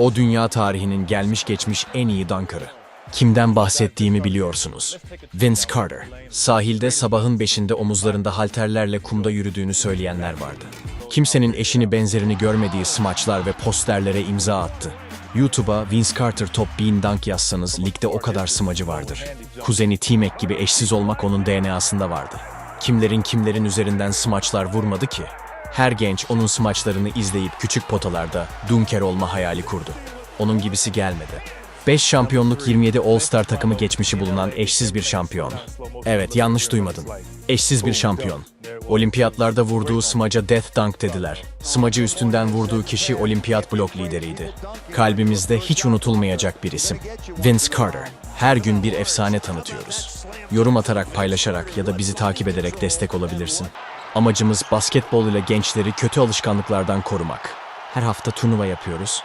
O dünya tarihinin gelmiş geçmiş en iyi dunker'ı. Kimden bahsettiğimi biliyorsunuz. Vince Carter. Sahilde sabahın beşinde omuzlarında halterlerle kumda yürüdüğünü söyleyenler vardı. Kimsenin eşini benzerini görmediği smaçlar ve posterlere imza attı. YouTube'a Vince Carter Top 1000 Dunk yazsanız ligde o kadar smacı vardır. Kuzeni T-Mac gibi eşsiz olmak onun DNA'sında vardı. Kimlerin kimlerin üzerinden smaçlar vurmadı ki? Her genç onun smaçlarını izleyip küçük potalarda dunker olma hayali kurdu. Onun gibisi gelmedi. 5 şampiyonluk 27 All-Star takımı geçmişi bulunan eşsiz bir şampiyon. Evet yanlış duymadın. Eşsiz bir şampiyon. Olimpiyatlarda vurduğu smaca Death Dunk dediler. Smacı üstünden vurduğu kişi olimpiyat blok lideriydi. Kalbimizde hiç unutulmayacak bir isim. Vince Carter. Her gün bir efsane tanıtıyoruz. Yorum atarak, paylaşarak ya da bizi takip ederek destek olabilirsin. Amacımız basketbol ile gençleri kötü alışkanlıklardan korumak. Her hafta turnuva yapıyoruz